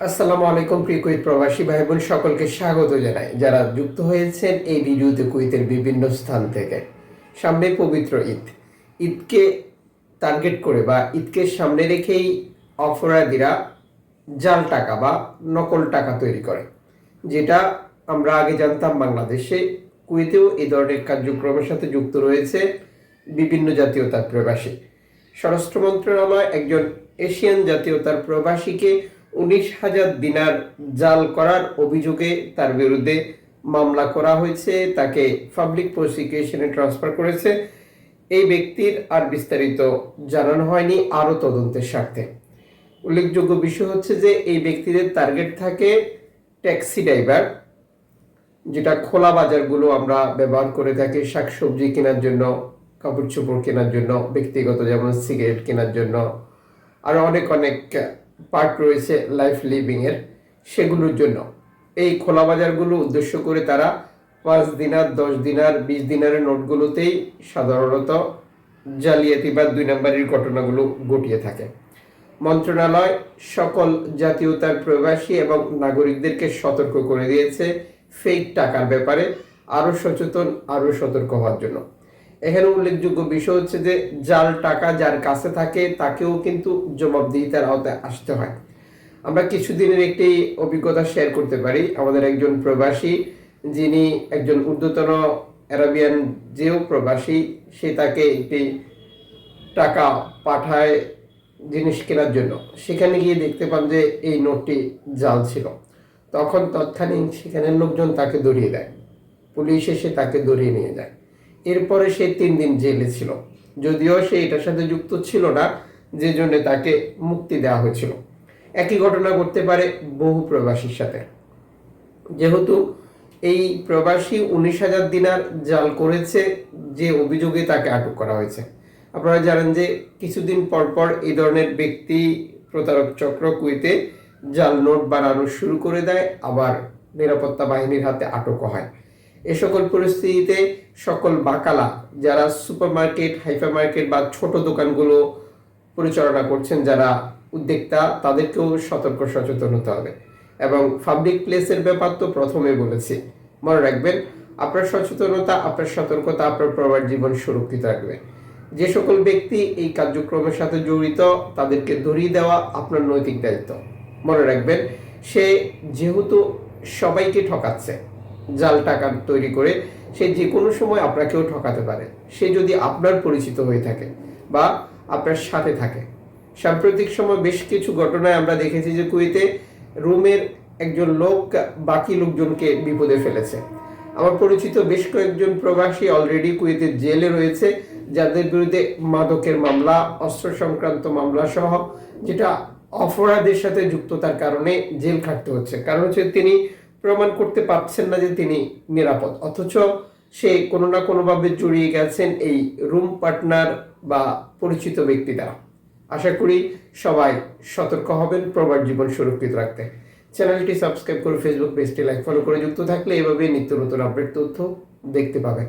আসসালামু আলাইকুম, প্রিয় কুইত প্রবাসী ভাই বোন সকলকে স্বাগত জানাই। যারা যুক্ত হয়েছেন এই ভিডিওতে কুইতের বিভিন্ন স্থান থেকে। সামনে পবিত্র ঈদ। ঈদকে টার্গেট করে বা ঈদকে সামনে রেখেই অপরাধীরা জাল টাকা বা নকল টাকা তৈরি করে। যেটা আমরা আগে জানতাম বাংলাদেশে। কুয়েতেও এই ধরনের কার্যক্রমের সাথে যুক্ত রয়েছে বিভিন্ন জাতীয়তার প্রবাসী। স্বরাষ্ট্র মন্ত্রণালয় একজন এশিয়ান জাতীয়তার প্রবাসীকে উনিশ হাজার দিনার জাল করার অভিযোগে তার বিরুদ্ধে মামলা করা হয়েছে। তাকে পাবলিক প্রসিকিউশনে ট্রান্সফার করেছে। এই ব্যক্তির আর বিস্তারিত জানানো হয়নি আরও তদন্তের স্বার্থে। উল্লেখযোগ্য বিষয় হচ্ছে যে এই ব্যক্তিদের টার্গেট থাকে ট্যাক্সি ড্রাইভার যেটা খোলা বাজারগুলো আমরা ব্যবহার করে থাকি, শাকসবজি কেনার জন্য, কাপড় চোপড় কেনার জন্য, ব্যক্তিগত যেমন সিগারেট কেনার জন্য, আরও অনেক অনেক পার্ট রয়েছে লাইফ লিভিংয়ের সেগুলোর জন্য। এই খোলা বাজারগুলো উদ্দেশ্য করে তারা পাঁচ দিনার, দশ দিনার, বিশ দিনারের নোটগুলোতেই সাধারণত জালিয়াতি বা দুই নম্বরের ঘটনাগুলো ঘটিয়ে থাকে। মন্ত্রণালয় সকল জাতীয়তার প্রবাসী এবং নাগরিকদেরকে সতর্ক করে দিয়েছে ফেক টাকার ব্যাপারে। আরও সচেতন, আরও সতর্ক হওয়ার জন্য। এখানে উল্লেখযোগ্য বিষয় হচ্ছে যে জাল টাকা যার কাছে থাকে, তাকেও কিন্তু জবাবদিহিতার আওতায় আসতে হয়। আমরা কিছুদিনের একটি অভিজ্ঞতা শেয়ার করতে পারি। আমাদের একজন প্রবাসী, যিনি একজন ঊর্ধ্বতন অ্যারাবিয়ান যেও প্রবাসী, সে তাকে একটি টাকা পাঠায় জিনিস কেনার জন্য। সেখানে গিয়ে দেখতে পান যে, এই নোটটি জাল ছিল। তখন তৎক্ষণিক সেখানের লোকজন তাকে ধরিয়ে দেয়। পুলিশ এসে তাকে ধরিয়ে নিয়ে যায়। এরপরে সে তিন দিন জেলে ছিল। যদিও সে এটার সাথে যুক্ত ছিল না যে জন্য তাকে মুক্তি দেওয়া হয়েছিল। একই ঘটনা ঘটতে পারে বহু প্রবাসীর সাথে। যেহেতু এই প্রবাসী উনিশ হাজার দিনার জাল করেছে, যে অভিযোগে তাকে আটক করা হয়েছে। আপনারা জানেন যে কিছুদিন পর পর এই ধরনের ব্যক্তি প্রতারক চক্র কুইতে জাল নোট বানানো শুরু করে দেয়, আবার নিরাপত্তা বাহিনীর হাতে আটকও হয়। এ সকল পরিস্থিতিতে সকল বাকালা যারা সুপার মার্কেট হাইপার মার্কেট বা ছোট দোকানগুলো পরিচালনা করছেন, যারা উদ্যোক্তা, তাদেরকেও সতর্ক সচেতন হতে হবে। এবং পাবলিক প্লেসের ব্যাপার তো প্রথমে বলেছি। মনে রাখবেন, আপনার সচেতনতা, আপনার সতর্কতা, আপনার প্রবার জীবন সুরক্ষিত রাখবে। যে সকল ব্যক্তি এই কার্যক্রমের সাথে জড়িত, তাদেরকে ধরিয়ে দেওয়া আপনার নৈতিক দায়িত্ব। মনে রাখবেন, সে যেহেতু সবাইকে ঠকাচ্ছে জাল টাকা তৈরি করে সে যে কোনো সময় আপনাকেও ঠকাতে পারে। সে যদি আপনার পরিচিত হয়ে থাকে বা আপনার সাথে থাকে। সাম্প্রতিক সময় বেশ কিছু ঘটনায় আমরা দেখেছি যে কুয়েতে রুমের একজন লোক বাকি লোকজনকে বিপদে ফেলেছে। আমার পরিচিত বেশ কয়েকজন প্রবাসী অলরেডি কুয়েতে জেলে রয়েছে, যাদের বিরুদ্ধে মাদকের মামলা, অস্ত্র সংক্রান্ত মামলা সহ যেটা অপরাধের সাথে যুক্ততার কারণে জেল খাটতে হচ্ছে। কারণ হচ্ছে তিনি প্রমাণ করতে পারছেন না যে তিনি নিরাপদ। অথচ সে কোনো না কোনোভাবে জড়িয়ে গেছেন এই রুম পার্টনার বা পরিচিত ব্যক্তি দ্বারা। আশা করি সবাই সতর্ক হবেন প্রবার জীবন সুরক্ষিত রাখতে। চ্যানেলটি সাবস্ক্রাইব করে ফেসবুক পেজটি লাইক, ফলো করে যুক্ত থাকলে এভাবে নিত্য নতুন আপডেট তথ্য দেখতে পাবেন।